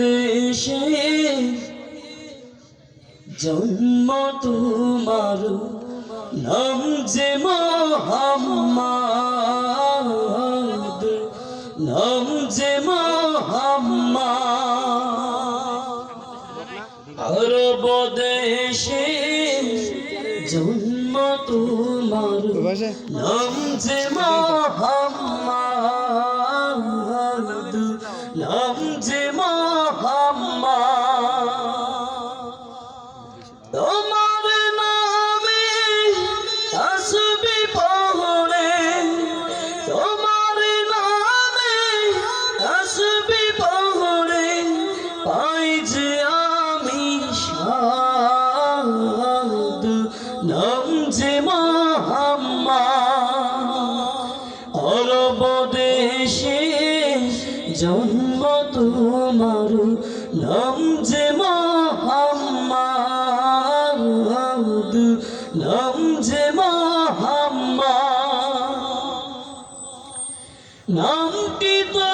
দেশে জন্ম তোমার নাম যে মোহাম্মদ নাম যে মোহাম্মদ। আরব দেশে জন্ম তোমার নাম যে মোহাম্মদ। দেশে জন্ম তোমার নাম যে মোহাম্মদ নাম যে মোহাম্মদ নামটি তোমার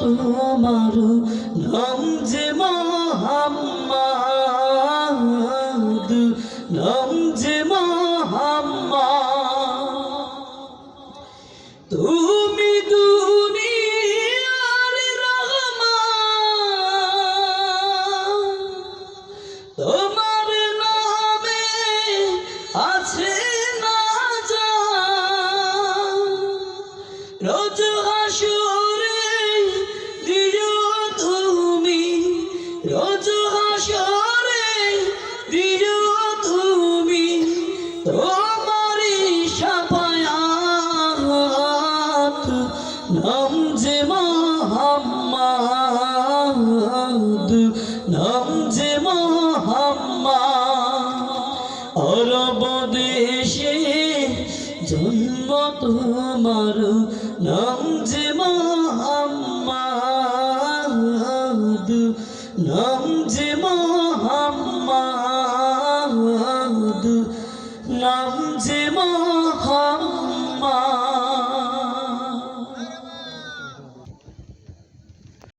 তোমার নাম যে মোহাম্মদ, নাম যে মোহাম্মদ। তুমি দুনিয়ার রহমান। তোমার নামে আছে না যা রোজ নাম যে মোহাম্মদ নাম যে মোহাম্মদ। অরব দেশে জন্ম তোমার নাম যে